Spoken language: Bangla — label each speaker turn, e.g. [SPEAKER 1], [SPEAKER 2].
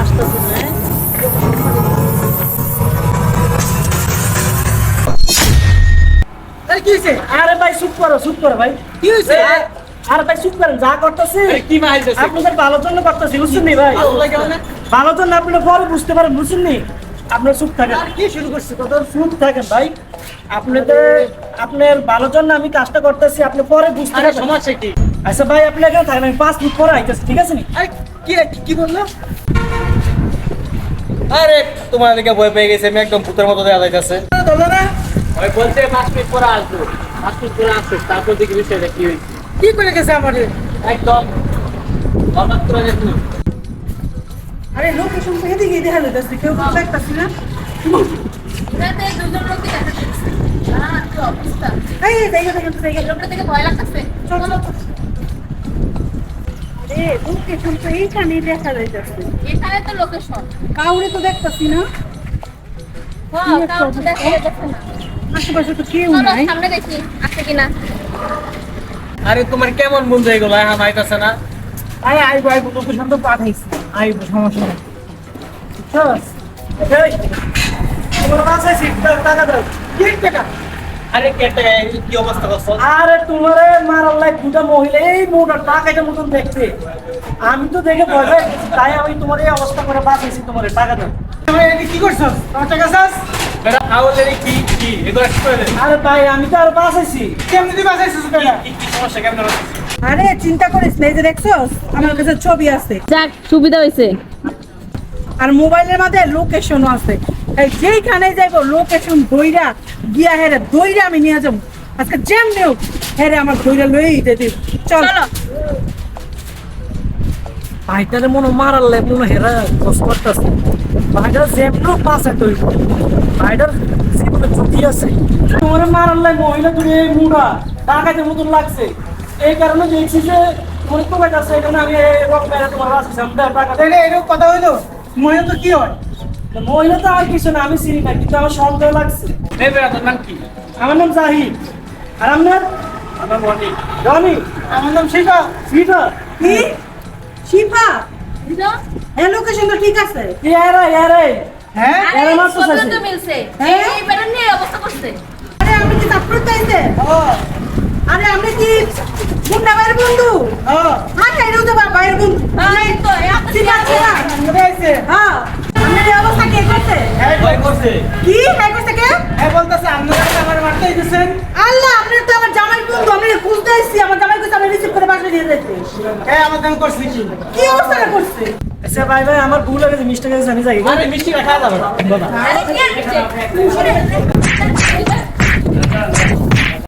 [SPEAKER 1] আসতেছে না
[SPEAKER 2] এই
[SPEAKER 1] আরে ভাই চুপ করো চুপ করো ভাই।
[SPEAKER 2] কি হইছে?
[SPEAKER 1] আরে ভাই চুপ করেন যা করতেছি।
[SPEAKER 2] কি
[SPEAKER 1] আপনাদের ভালোর জন্য করতেছি বুঝছেন নি ভাই?
[SPEAKER 2] ভালো লাগে না
[SPEAKER 1] ভালোর জন্য আপনি পরে বুঝতে পারেন বুঝছেন নি? আপনার চুপ থাকেন।
[SPEAKER 2] কি শুরু করছে? কত
[SPEAKER 1] চুপ থাকেন ভাই। আপনাদের আপনার ভালোর জন্য আমি কাজটা করতেছি আপনি পরে বুঝতে
[SPEAKER 2] সমস্যা কি?
[SPEAKER 1] আচ্ছা ভাই আপনি এখানে থাকেন আমি পাঁচ মিনিট পরে আইতেছি ঠিক আছে নি?
[SPEAKER 2] কি- কি বলল? আরে তোমার দিকে ভয় পেয়ে গেছে আমি একদম ভূতের মতো দেওয়া যাইতেছে
[SPEAKER 3] ওই পাঁচ মিনিট পরে আসব পাঁচ মিনিট পরে আসবে তারপর দেখি বিষয়টা কি হয়েছে
[SPEAKER 2] কি করে গেছে আমাদের
[SPEAKER 3] একদম হঠাৎ করে দেখুন
[SPEAKER 1] আরে লোকেশন থেকে দিকে দেখা যাইতেছে কেউ তো দেখতেছি না
[SPEAKER 4] রাতে দুজন লোককে দেখা যাচ্ছে। আহ, কি অবস্থা।
[SPEAKER 1] এই দেখে দেখে দেখে
[SPEAKER 4] লোকটা দেখে ভয় লাগতেছে। চলো।
[SPEAKER 1] আরে লোকেশন তো এইখানেই দেখা যাইতেছে
[SPEAKER 4] এখানে তো লোকেশন
[SPEAKER 1] কাউরে তো দেখতেছি না
[SPEAKER 4] হ্যাঁ কাউকে তো দেখা যাচ্ছে না
[SPEAKER 1] আশেপাশে তো কেউ নাই
[SPEAKER 4] সামনে দেখি আছে কিনা
[SPEAKER 2] আরে তোমার কেমন বন্ধু এগুলো হ্যাঁ মাইতাছে না
[SPEAKER 1] আরে আইবো আইবো লোকেশন তো পাঠাইছি আইবো সমস্যা নাই বুঝছস? এই, তোমার বাসায় সিট টাকা দাও কি টাকা
[SPEAKER 2] আরে কেটে অবস্থা করছ?
[SPEAKER 1] আরে তোমারে মারার লাইক দুটা মহিলা এই মোটা টাকাটা মতন দেখতে আমি তো দেখে ভয় পাই তাই আমি তোমার এই অবস্থা করে বাঁচাইছি তোমার টাকা দাও।
[SPEAKER 2] কি করছস? তোমার টাকা চাস? বেটা আউলের কি কি এগুলো কি করে? দেন
[SPEAKER 1] আরে ভাই আমি তো আর বাঁচাইছি
[SPEAKER 2] কেমনি দিবা চাইছিস বেটা কি কি সমস্যা কেমন
[SPEAKER 5] আরে চিন্তা করিস না এই যে দেখছস আমার কাছে ছবি আছে।
[SPEAKER 4] যাক সুবিধা হয়েছে।
[SPEAKER 5] আর মোবাইলের মধ্যে লোকেশনও আছে। এই যেইখানে যাইবো লোকেশন দইরা গিয়া হেরে দইরা আমি নিয়ে যাব। আজকে যেমনি হোক হেরে আমার দইরা লই দিতে চল।
[SPEAKER 4] চলো।
[SPEAKER 1] ভাইটারে মনে মারার লাই মনে হেরা কস করতেছে। ভাইটার যেমন পাশে তুই ভাইটার জীবনে ঝুঁকি আছে। তোমার মারার লাই মহিলা তুমি এই মুড়া টাকাতে মতন লাগছে। এই কারণে দেখছি যে তোমার তো কাছে আছে এখানে আমি এই রক মেরে তোমার বাসি সামনে টাকা
[SPEAKER 2] তাইলে এরকম কথা হইল? মনে তো কি হয়?
[SPEAKER 1] মহিলা তো আর কিছু না আমি চিনি না কিন্তু আমার সন্দেহ লাগছে।
[SPEAKER 2] এই নাম কি?
[SPEAKER 1] আমার নাম জাহিদ। আর আপনার?
[SPEAKER 2] আমার
[SPEAKER 1] রনি।
[SPEAKER 2] আমার নাম
[SPEAKER 5] কি? শিফা? হ্যাঁ লোকেশন তো ঠিক আছে।
[SPEAKER 1] ইয়ারে ইয়ারে
[SPEAKER 2] হ্যাঁ?
[SPEAKER 4] আরে
[SPEAKER 1] এরা মাত্র চাইছে।
[SPEAKER 4] মিলছে।
[SPEAKER 5] হ্যাঁ?
[SPEAKER 4] এই বেটার নিয়ে অবস্থা করছে।
[SPEAKER 5] আরে আপনি কি তাৎপর্য চাইছে? আরে আপনি কি মুন্ডা ভাইয়ের বন্ধু?
[SPEAKER 2] ও।
[SPEAKER 5] হ্যাঁ এটাও তো ভাইয়ের বন্ধু।
[SPEAKER 4] এই তো এই আপনার
[SPEAKER 5] শিফা শিফা।
[SPEAKER 2] আছে?
[SPEAKER 5] হ্যাঁ। করছে। কি? হ্যাঁ করছে কে?
[SPEAKER 2] হ্যাঁ বলতাছে আপনারা আমার মারতে আইতেছেন
[SPEAKER 5] আল্লাহ আপনারা তো আমার জামাই বন্ধু আমি খুঁজতে আইছি আমার জামাই কইছে আমি রিসিভ করে বাসা দিয়ে দিতে
[SPEAKER 2] হ্যাঁ আমার দাম করছে কি
[SPEAKER 5] কি অবস্থা করছে?
[SPEAKER 1] আচ্ছা ভাই ভাই আমার ভুল হয়ে মিষ্টি গেছে আমি যাই।
[SPEAKER 2] আরে মিষ্টি রাখা যাবে বাবা
[SPEAKER 4] আরে কি মিষ্টি